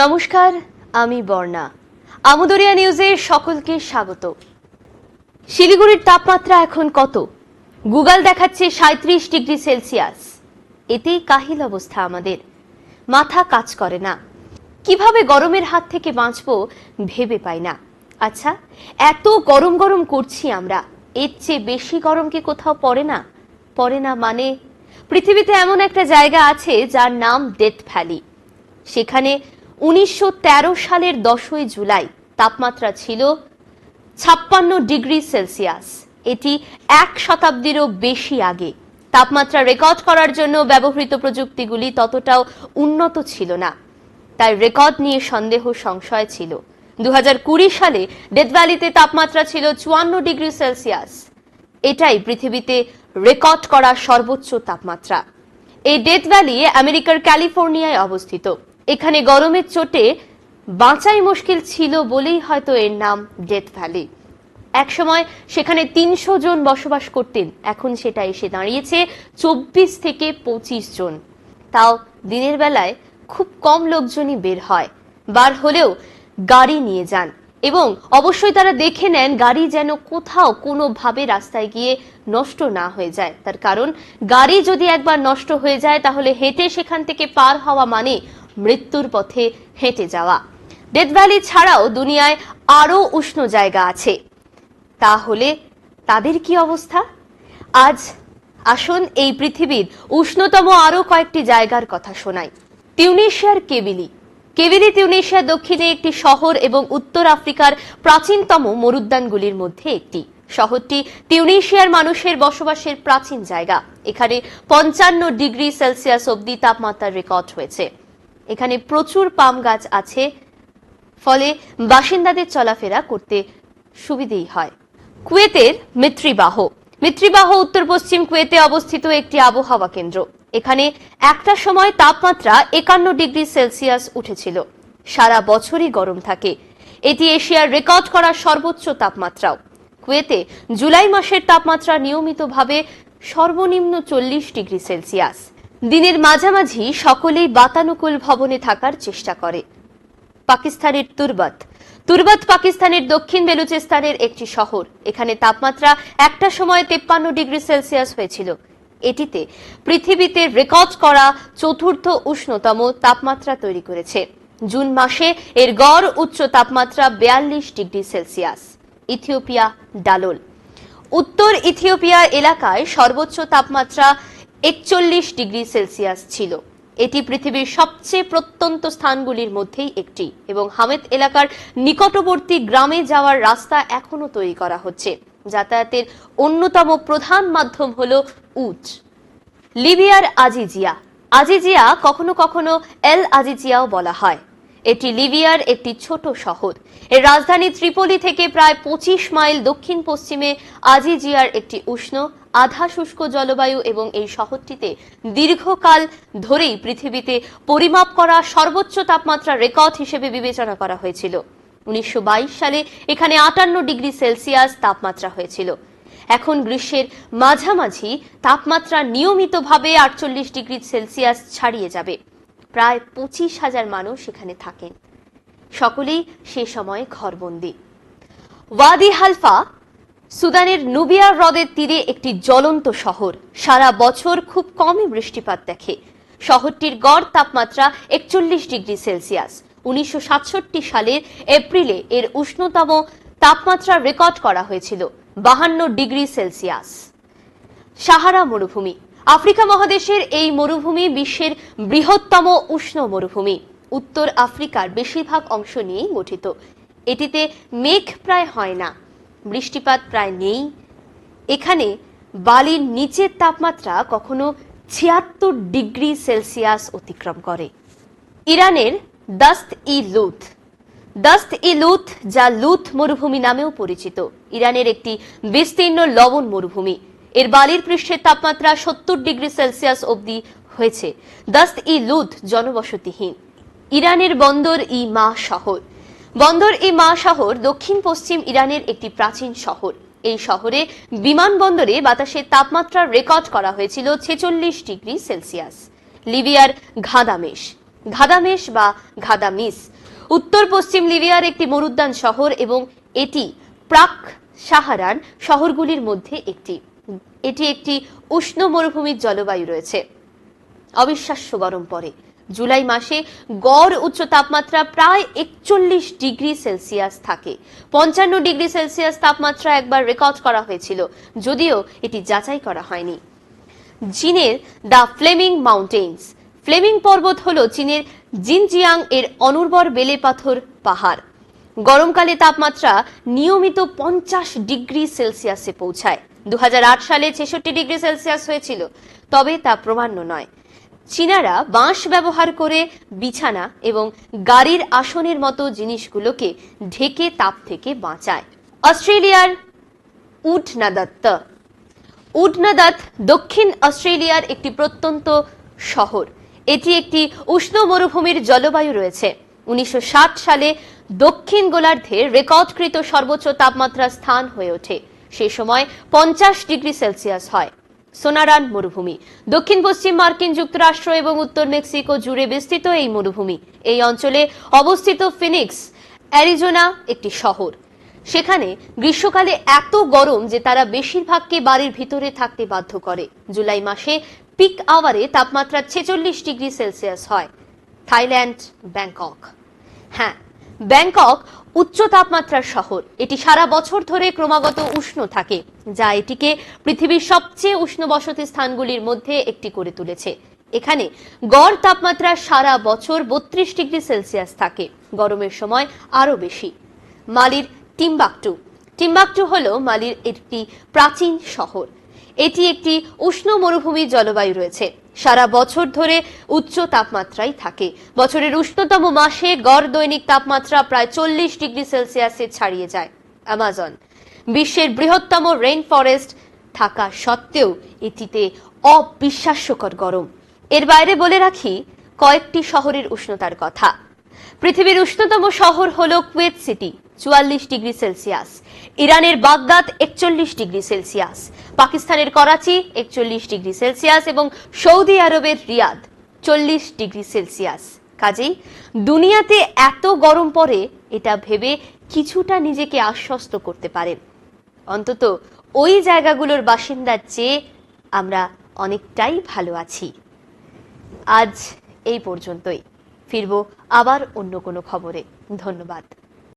নমস্কার, আমি বর্ণা। আমুদরিয়া নিউজে সকলকে স্বাগত। শিলিগুড়ির তাপমাত্রা এখন কত? গুগল দেখাচ্ছে সাঁত্রিশ ডিগ্রি সেলসিয়াস। এতেই কাহিল অবস্থা আমাদের। মাথা কাজ করে না। কীভাবে গরমের হাত থেকে বাঁচবো ভেবে পাই না। আচ্ছা এত গরম গরম করছি আমরা। এর চেয়ে বেশি গরম কি কোথাও পড়ে না? পড়ে না মানে? পৃথিবীতে এমন একটা জায়গা আছে যার নাম ডেথ ভ্যালি। সেখানে উনিশশো তেরো সালের দশই জুলাই তাপমাত্রা ছিল ছাপ্পান্ন ডিগ্রি সেলসিয়াস। এটি এক শতাব্দীরও বেশি আগে। তাপমাত্রা রেকর্ড করার জন্য ব্যবহৃত প্রযুক্তিগুলি ততটাও উন্নত ছিল না। তাই রেকর্ড নিয়ে সন্দেহ সংশয় ছিল। দু হাজার কুড়ি সালে ডেথ ভ্যালিতে তাপমাত্রা ছিল চুয়ান্ন ডিগ্রি সেলসিয়াস। এটাই পৃথিবীতে রেকর্ড করা সর্বোচ্চ তাপমাত্রা। এই ডেথ ভ্যালি আমেরিকার ক্যালিফোর্নিয়ায় অবস্থিত। এখানে গরমের চোটে বাঁচাই মুশকিল ছিল বলেই হয়তো এর নাম ডেথ ভ্যালি একসময় সেখানে তিনশো জন বসবাস করতেন, এখন সেটা এসে দাঁড়িয়েছে চব্বিশ থেকে পঁচিশ জন। তাও দিনের বেলায় খুব কম লোকজনই বের হয়। বার হলেও গাড়ি নিয়ে যান এবং অবশ্যই তারা দেখে নেন গাড়ি যেন কোথাও কোনোভাবে রাস্তায় গিয়ে নষ্ট না হয়ে যায়। তার কারণ, গাড়ি যদি একবার নষ্ট হয়ে যায় তাহলে হেঁটে সেখান থেকে পার হওয়া মানে মৃত্যুর পথে হেঁটে যাওয়া। ডেথ ভ্যালি ছাড়াও দুনিয়ায় আরও উষ্ণ জায়গা আছে। তাহলে তাদের কি অবস্থা? আজ আসুন এই পৃথিবীর উষ্ণতম আরও কয়েকটি জায়গার কথা শোনাই। তিউনেশিয়ার কেবিলি। কেবিলি তিউনেশিয়া দক্ষিণে একটি শহর এবং উত্তর আফ্রিকার প্রাচীনতম মরুদ্যানগুলির মধ্যে একটি। শহরটি তিউনেশিয়ার মানুষের বসবাসের প্রাচীন জায়গা। এখানে পঞ্চান্ন ডিগ্রি সেলসিয়াস অবধি তাপমাত্রার রেকর্ড হয়েছে। এখানে প্রচুর পাম গাছ আছে, ফলে বাসিন্দাদের চলাফেরা করতে সুবিধেই হয়। কুয়েতের মিত্রিবাহ। মিত্রিবাহ উত্তর পশ্চিম কুয়েতে অবস্থিত একটি আবহাওয়া কেন্দ্র। এখানে একটা সময় তাপমাত্রা একান্ন ডিগ্রি সেলসিয়াস উঠেছিল। সারা বছরই গরম থাকে। এটি এশিয়ার রেকর্ড করা সর্বোচ্চ তাপমাত্রাও। কুয়েতে জুলাই মাসের তাপমাত্রা নিয়মিতভাবে সর্বনিম্ন চল্লিশ ডিগ্রি সেলসিয়াস। দিনের মাঝামাঝি সকলেই বাতানুকূল ভবনে থাকার চেষ্টা করে। পাকিস্তানের তুরবাত। তুরবাত পাকিস্তানের দক্ষিণ বেলুচিস্তানের একটি শহর। এখানে তাপমাত্রা একটা সময় তেপ্পান্ন ডিগ্রি সেলসিয়াস হয়েছিল। এটিতে পৃথিবীতে রেকর্ড করা চতুর্থ উষ্ণতম তাপমাত্রা তৈরি করেছে। জুন মাসে এর গড় উচ্চ তাপমাত্রা বেয়াল্লিশ ডিগ্রি সেলসিয়াস। Ethiopia, Dallol. উত্তর ইথিওপিয়া এলাকায় সর্বোচ্চ তাপমাত্রা একচল্লিশ ডিগ্রি সেলসিয়াস ছিল। এটি পৃথিবীর সবচেয়ে প্রত্যন্ত স্থানগুলির মধ্যেই একটি এবং হামেদ এলাকার নিকটবর্তী গ্রামে যাওয়ার রাস্তা এখনও তৈরি করা হচ্ছে। যাতায়াতের অন্যতম প্রধান মাধ্যম হল উট লিবিয়ার আজিজিয়া। আজিজিয়া কখনো কখনো এল আজিজিয়াও বলা হয়। এটি লিবিয়ার একটি ছোট শহর। এর রাজধানী ত্রিপলি থেকে প্রায় পঁচিশ মাইল দক্ষিণ পশ্চিমে আজিজিয়ার একটি উষ্ণ আধা শুষ্ক জলবায়ু এবং এই শহরটিতে দীর্ঘকাল ধরেই পৃথিবীতে পরিমাপ করা সর্বোচ্চ তাপমাত্রা রেকর্ড হিসেবে বিবেচনা করা হয়েছিল। উনিশশো বাইশ সালে এখানে আটান্ন ডিগ্রি সেলসিয়াস তাপমাত্রা হয়েছিল। এখন গ্রীষ্মের মাঝামাঝি তাপমাত্রা নিয়মিতভাবে আটচল্লিশ ডিগ্রি সেলসিয়াস ছাড়িয়ে যাবে। প্রায় পঁচিশ হাজার মানুষ এখানে থাকেন। সকলেই সে সময় ঘরবন্দি। ওয়াদি হালফা সুদানের নুবিয়া হ্রদের তীরে একটি জ্বলন্ত শহর। সারা বছর খুব কমই বৃষ্টিপাত দেখে। শহরটির গড় তাপমাত্রা একচল্লিশ ডিগ্রি সেলসিয়াস। উনিশশো সাতষট্টি সালের এপ্রিলে এর উষ্ণতম তাপমাত্রা রেকর্ড করা হয়েছিল, বাহান্ন ডিগ্রি সেলসিয়াস। সাহারা মরুভূমি। আফ্রিকা মহাদেশের এই মরুভূমি বিশ্বের বৃহত্তম উষ্ণ মরুভূমি। উত্তর আফ্রিকার বেশিরভাগ অংশ নিয়েই গঠিত। এটিতে মেঘ প্রায় হয় না, বৃষ্টিপাত প্রায় নেই। এখানে বালির নিচের তাপমাত্রা কখনো ছিয়াত্তর ডিগ্রি সেলসিয়াস অতিক্রম করে। ইরানের দাস্ত ই লুথ দাস্ত ই লুথ যা লুথ মরুভূমি নামেও পরিচিত। ইরানের একটি বিস্তীর্ণ লবণ মরুভূমি। এর বালির পৃষ্ঠের তাপমাত্রা সত্তর ডিগ্রি সেলসিয়াস অবধি হয়েছে। দাস্ত ই লুথ জনবসতিহীন। ইরানের বন্দর ই মা শহর। বন্দর ই মা শহর দক্ষিণ পশ্চিম ইরানের একটি প্রাচীন শহর। এই শহরে বিমানবন্দরে বাতাসের তাপমাত্রা রেকর্ড করা হয়েছিল ছেচল্লিশ ডিগ্রি সেলসিয়াস। লিবিয়ার ঘাদামেশ। ঘাদামেশ বা ঘাদামিস। উত্তর পশ্চিম লিবিয়ার একটি মরুদ্যান শহর এবং এটি প্রাক সাহারান শহরগুলির মধ্যে একটি। এটি একটি উষ্ণ মরুভূমির জলবায়ু রয়েছে। অবিশ্বাস্য গরম পড়ে। জুলাই মাসে গড় উচ্চ তাপমাত্রা প্রায় একচল্লিশ ডিগ্রি সেলসিয়াস থাকে। পঞ্চান্ন ডিগ্রি সেলসিয়াস তাপমাত্রা একবার রেকর্ড করা হয়েছিল, যদিও এটি যাচাই করা হয়নি। চীনের দ্য ফ্লেমিং মাউন্টেন্স ফ্লেমিং পর্বত হল চীনের জিনজিয়াং এর অনুর্বর বেলে পাথর পাহাড়। গরমকালে তাপমাত্রা নিয়মিত পঞ্চাশ ডিগ্রি সেলসিয়াসে পৌঁছায়। দুহাজার আট সালে ছেষট্টি ডিগ্রি সেলসিয়াস হয়েছিল, তবে তা প্রমাণ্য নয়। চীনারা বাঁশ ব্যবহার করে বিছানা এবং গাড়ির আসনের মতো জিনিসগুলোকে ঢেকে তাপ থেকে বাঁচায়। অস্ট্রেলিয়ার উডনাদত্ত উডনাদাত দক্ষিণ অস্ট্রেলিয়ার একটি প্রত্যন্ত শহর। এটি একটি উষ্ণ মরুভূমির জলবায়ু রয়েছে। উনিশশো সালে দক্ষিণ গোলার্ধে রেকর্ডকৃত সর্বোচ্চ তাপমাত্রা স্থান হয়ে ওঠে। সে সময় পঞ্চাশ ডিগ্রি সেলসিয়াস হয়। সোনারান মরুভূমি। দক্ষিণ পশ্চিম মার্কিন যুক্তরাষ্ট্র এবং উত্তর মেক্সিকো জুড়ে বিস্তৃত এই মরুভূমি। এই অঞ্চলে অবস্থিত ফিনিক্স, অ্যারিজোনা একটি শহর। সেখানে গ্রীষ্মকালে এত গরম যে তারা বেশিরভাগকে বাড়ির ভিতরে থাকতে বাধ্য করে। জুলাই মাসে পিক আওয়ারে তাপমাত্রা ছেচল্লিশ ডিগ্রি সেলসিয়াস হয়। Thailand, Bangkok. হ্যাঁ ব্যাংকক উচ্চ তাপমাত্রার শহর। এটি সারা বছর ধরে ক্রমাগত উষ্ণ থাকে, যা এটিকে পৃথিবীর সবচেয়ে উষ্ণ বসতি স্থানগুলির মধ্যে একটি করে তুলেছে। এখানে গড় তাপমাত্রা সারা বছর বত্রিশ ডিগ্রি সেলসিয়াস থাকে, গরমের সময় আরও বেশি। মালির টিম্বাকটু। টিম্বাকটু হল মালির একটি প্রাচীন শহর। এটি একটি উষ্ণ মরুভূমির জলবায়ু রয়েছে। সারা বছর ধরে উচ্চ তাপমাত্রাই থাকে। বছরের উষ্ণতম মাসে গড় দৈনিক তাপমাত্রা প্রায় চল্লিশ ডিগ্রি সেলসিয়াসে ছাড়িয়ে যায় অ্যামাজন। বিশ্বের বৃহত্তম রেইন ফরেস্ট থাকা সত্ত্বেও এটিতে অবিশ্বাস্যকর গরম। এর বাইরে বলে রাখি, কয়েকটি শহরের উষ্ণতার কথা। পৃথিবীর উষ্ণতম শহর হল কুয়েত সিটি। চুয়াল্লিশ ডিগ্রি সেলসিয়াস। ইরানের বাগদাদ একচল্লিশ ডিগ্রি সেলসিয়াস। পাকিস্তানের করাচি একচল্লিশ ডিগ্রি সেলসিয়াস এবং সৌদি আরবের রিয়াদ চল্লিশ ডিগ্রি সেলসিয়াস। কাজেই দুনিয়াতে এত গরম পড়ে, এটা ভেবে কিছুটা নিজেকে আশ্বস্ত করতে পারেন। অন্তত ওই জায়গাগুলোর বাসিন্দার চেয়ে আমরা অনেকটাই ভালো আছি। আজ এই পর্যন্তই। ফিরব আবার অন্য কোনো খবরে। ধন্যবাদ।